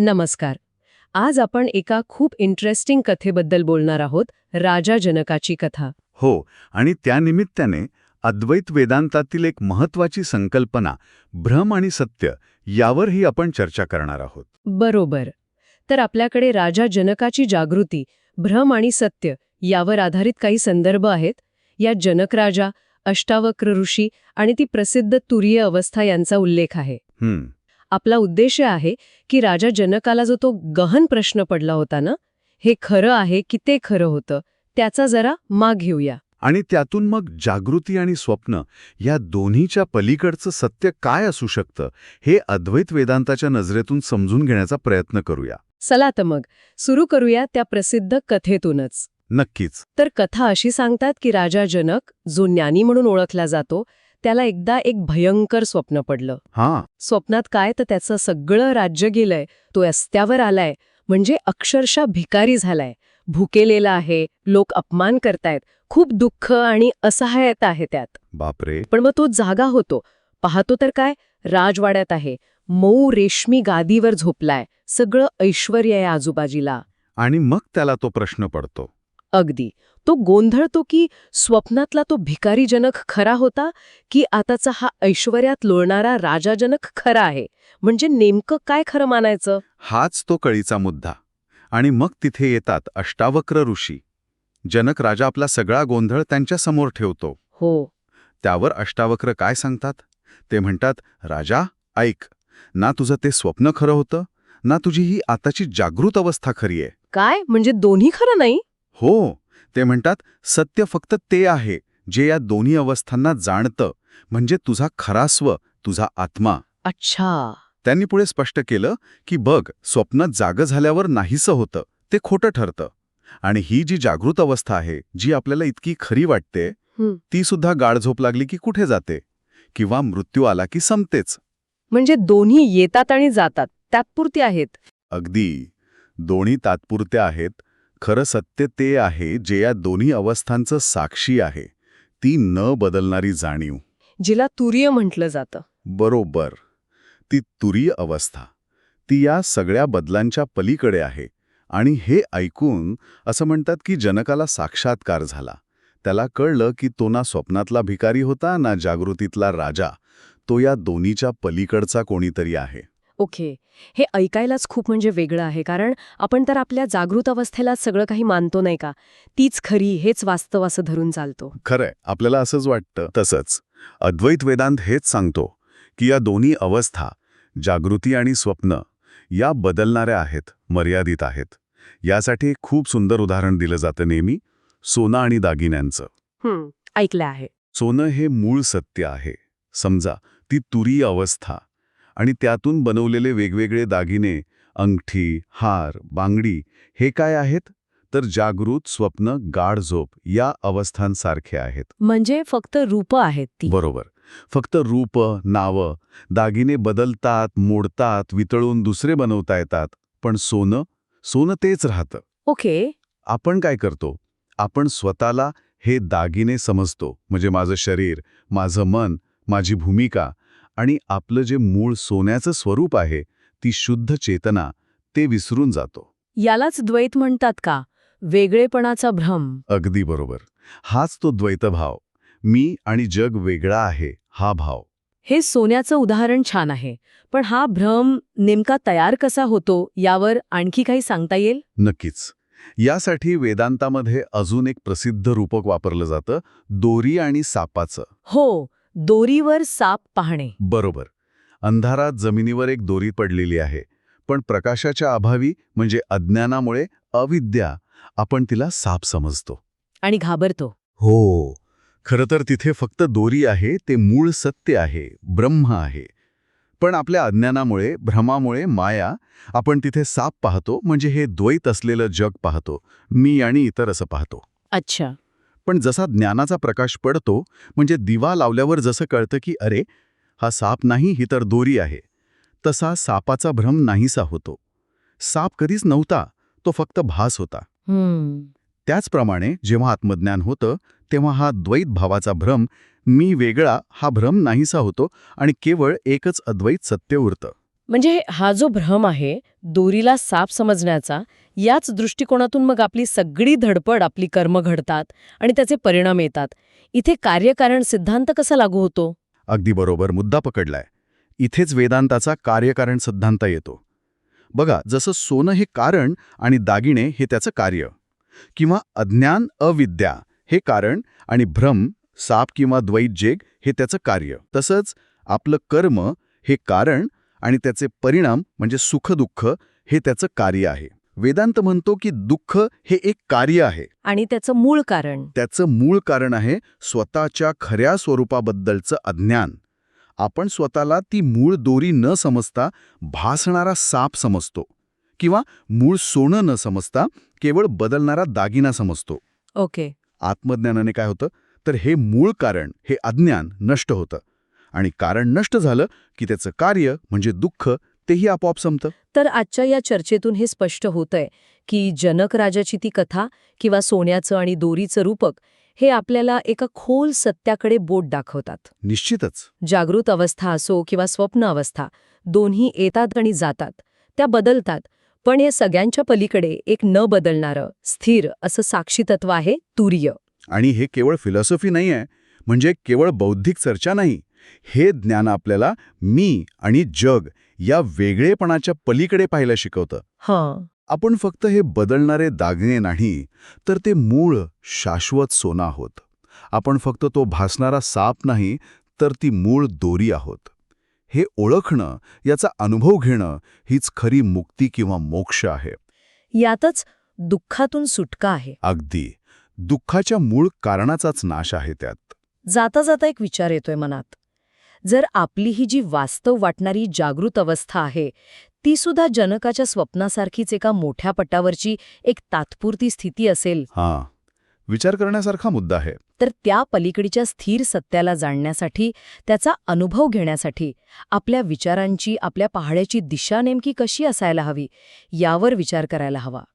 नमस्कार. आज आपण एका खूप इंटरेस्टिंग कथेबद्दल बोलणार आहोत राजा जनकाची कथा. हो आणि त्यानिमित्ताने अद्वैत वेदांतातील एक महत्वाची संकल्पना भ्रम आणि सत्य यावरही आपण चर्चा करणार आहोत. बरोबर. तर आपल्याकडे राजा जनकाची जागृती भ्रम आणि सत्य यावर आधारित काही संदर्भ आहेत. या जनक राजा अष्टावक्र ऋषी आणि ती प्रसिद्ध तुरीय अवस्था यांचा उल्लेख आहे. आपला उद्देश आहे की राजा जनकाला जो तो गहन प्रश्न पडला होता ना हे खरं आहे की ते खरं होतं त्याचा जरा माग घेऊया. आणि त्यातून मग जागृती आणि स्वप्न या दोन्हीच्या पलीकडचं सत्य काय असू शकतं हे अद्वैत वेदांताच्या नजरेतून समजून घेण्याचा प्रयत्न करूया. चला तर मग सुरू करूया त्या प्रसिद्ध कथेतूनच. नक्कीच. तर कथा अशी सांगतात की राजा जनक जो ज्ञानी म्हणून ओळखला जातो त्याला एकदा एक भयंकर स्वप्न पडलं. हां. स्वप्नात काय तर त्याचं सगळं राज्य गेलंय. तो रस्त्यावर आलाय. म्हणजे अक्षरशः भिकारी झालाय. भुकेलेला आहे. लोक अपमान करतायत. खूप दुःख आणि असहायता आहे त्यात. बापरे. पण मग तो जागा होतो. पाहतो तर काय? राजवाड्यात आहे. मऊ रेशमी गादीवर झोपलाय. सगळं ऐश्वर्य आहे आजूबाजीला. आणि मग त्याला तो प्रश्न पडतो. अगदी. तो गोंधळतो की स्वप्नातला तो भिकारी जनक खरा होता की आताचा हा ऐश्वर्यात लोळणारा राजाजनक खरा आहे. म्हणजे नेमकं काय खरं मानायचं? हाच तो कळीचा मुद्दा. आणि मग तिथे येतात अष्टावक्र ऋषी. जनक राजा आपला सगळा गोंधळ त्यांच्यासमोर ठेवतो. हो. त्यावर अष्टावक्र काय सांगतात? ते म्हणतात राजा ऐक. ना तुझं ते स्वप्न खरं होतं ना तुझी ही आताची जागृत अवस्था खरी आहे. काय? म्हणजे दोन्ही खरं नाही? हो ते म्हणतात सत्य फक्त ते आहे जे या दोन्ही अवस्थांना जाणतं म्हणजे तुझा खरा स्व तुझा आत्मा. अच्छा. त्यांनी पुढे स्पष्ट केलं की बघ स्वप्न जाग झाल्यावर नाहीसं होतं ते खोटं ठरतं. आणि ही जी जागृत अवस्था आहे जी आपल्याला इतकी खरी वाटते. ती सुद्धा गाढ झोप लागली की कुठे जाते? किंवा मृत्यू आला की संपतेच. म्हणजे दोन्ही येतात आणि जातात तात्पुरती आहेत. अगदी. दोन्ही तात्पुरत्या आहेत खरं सत्य ते आहे जे या दोन्ही अवस्थांचं साक्षी आहे. ती न बदलणारी जाणीव. जिला तुरीय म्हटलं जातं. बरोबर. ती तुरीय अवस्था. ती या सगळ्या बदलांच्या पलीकडे आहे. आणि हे ऐकून असं म्हणतात की जनकाला साक्षात्कार झाला. त्याला कळलं की तो ना स्वप्नातला भिकारी होता ना जागृतीतला राजा. तो या दोन्हीच्या पलीकडचा कोणीतरी आहे. ओके. हे ऐकायलाच खूप म्हणजे वेगळं आहे कारण आपण तर आपल्या जागृत अवस्थेला सगळं काही मानतो नाही का? तीच खरी हेच वास्तव असं धरून चालतो. खरंय. आपल्याला असंच वाटतं तसंच. अद्वैत वेदांत हेच सांगतो की या दोन्ही अवस्था जागृती आणि स्वप्न या बदलणाऱ्या आहेत मर्यादित आहेत. यासाठी खूप सुंदर उदाहरण दिलं जातं नेहमी सोनं आणि दागिन्यांचं. ऐकलं आहे. सोनं हे मूळ सत्य आहे. समजा ती तुरी अवस्था आणि त्यातून बनवलेले वेगवेगळे दागिने अंगठी हार बांगडी हे काय आहेत? तर जागृत स्वप्न गाढ झोप या अवस्थांसारखे आहेत. म्हणजे फक्त रूप आहेत ती. बरोबर. फक्त रूप नावं दागिने बदलतात मोडतात वितळून दुसरे बनवता येतात. पण सोनं? सोनं तेच राहतं. ओके. आपण काय करतो? आपण स्वतःला हे दागिने समजतो. म्हणजे माझं शरीर माझं मन माझी भूमिका आणि आपलं जे मूळ सोन्याचं स्वरूप आहे ती शुद्ध चेतना ते विसरून जातो. यालाच द्वैत म्हणतात का? वेगळेपणाचा भ्रम. अगदी बरोबर. हाच तो द्वैतभाव. मी आणि जग वेगळा आहे हा भाव. हे सोन्याचं उदाहरण छान आहे पण हा भ्रम नेमका तयार कसा होतो यावर आणखी काही सांगता येईल? नक्कीच. यासाठी वेदांतामध्ये अजून एक प्रसिद्ध रूपक वापरलं जातं दोरी आणि सापाचं. हो दोरीवर साप पाहणे. बरोबर. अंधारात जमिनीवर एक दोरी पडलेली आहे. पण प्रकाशाच्या अभावी म्हणजे अज्ञानामुळे अविद्या आपण तिला साप समजतो. आणि घाबरतो. हो. खरं तर तिथे फक्त दोरी आहे ते मूळ सत्य आहे ब्रह्म आहे. पण आपल्या अज्ञानामुळे भ्रमामुळे माया आपण तिथे साप पाहतो म्हणजे हे द्वैत असलेलं जग पाहतो मी आणि इतर असं पाहतो. अच्छा. पण जसा ज्ञानाचा प्रकाश पडतो म्हणजे दिवा लावल्यावर जसं कळतं की अरे हा साप नाही ही तर दोरी आहे. तसा सापाचा भ्रम नाहीसा होतो. साप कधीच नव्हता तो फक्त भास होता. त्याचप्रमाणे जेव्हा आत्मज्ञान होतं तेव्हा हा द्वैत भावाचा भ्रम मी वेगळा हा भ्रम नाहीसा होतो आणि केवळ एकच अद्वैत सत्य उरतं. म्हणजे हा जो भ्रम आहे दोरीला साप समजण्याचा याच दृष्टिकोनातून मग आपली सगळी धडपड आपली कर्म घडतात आणि त्याचे परिणाम येतात. इथे कार्यकारण सिद्धांत कसा लागू होतो? अगदी बरोबर मुद्दा पकडलाय. इथेच वेदांताचा कार्यकारण सिद्धांत येतो. बघा जसं सोनं हे कारण आणि दागिने हे त्याचं कार्य किंवा अज्ञान अविद्या हे कारण आणि भ्रम साप किंवा द्वैत जेग हे त्याचं कार्य. तसंच आपलं कर्म हे कारण आणि त्याचे परिणाम म्हणजे सुख-दुःख हे त्याचं कार्य आहे. वेदांत म्हणतो की दुःख हे एक कार्य आहे. आणि त्याचं मूळ कारण. त्याचं मूळ कारण आहे स्वतःच्या खऱ्या स्वरूपाबद्दलचं अज्ञान. आपण स्वतःला ती मूळ दोरी न समजता भासणारा साप समजतो किंवा मूळ सोनं न समजता केवळ बदलणारा दागिना समजतो. ओके. आत्मज्ञानाने काय होतं? तर हे मूळ कारण हे अज्ञान नष्ट होतं. आणि कारण नष्ट झालं की त्याचं कार्य म्हणजे दुःख तेही आपोआप संपतं. तर आजच्या या चर्चेतून हे स्पष्ट होतंय की जनक राजाची ती कथा किंवा सोन्याचं आणि दोरीचं रूपक हे आपल्याला एका खोल सत्याकडे बोट दाखवतात. निश्चितच. जागृत अवस्था असो किंवा स्वप्न अवस्था दोन्ही येतात आणि जातात. त्या बदलतात पण या सगळ्यांच्या पलीकडे एक न बदलणारं स्थिर असं साक्षी तत्व आहे तुर्य. आणि हे केवळ फिलॉसॉफी नाही आहे म्हणजे केवळ बौद्धिक चर्चा नाही हे ज्ञान आपल्याला मी आणि जग या वेगळेपणाच्या पलीकडे पाहायला शिकवतं. हां. आपण फक्त हे बदलणारे दागिने नाही तर ते मूळ शाश्वत सोनं आहोत आपण फक्त तो भासणारा साप नाही तर ती मूळ दोरी आहोत. हे ओळखणं याचा अनुभव घेणं हीच खरी मुक्ती किंवा मोक्ष आहे. यातच दुःखातून सुटका आहे. अगदी. दुःखाच्या मूळ कारणाचाच नाश आहे त्यात. जाता जाता एक विचार येतोय मनात. जर आपली ही जी वास्तव वाटणारी जागृत अवस्था आहे ती सुद्धा जनकाच्या स्वप्नासारखीच एका मोठ्या पटावरची एक तात्पुरती स्थिती असेल. हां. विचार करण्यासारखा मुद्दा आहे. तर त्या पलीकडच्या स्थिर सत्याला जाणण्यासाठी त्याचा अनुभव घेण्यासाठी आपल्या विचारांची आपल्या पहाड्याची दिशा नेमकी कशी असायला हवी यावर विचार करायला हवा.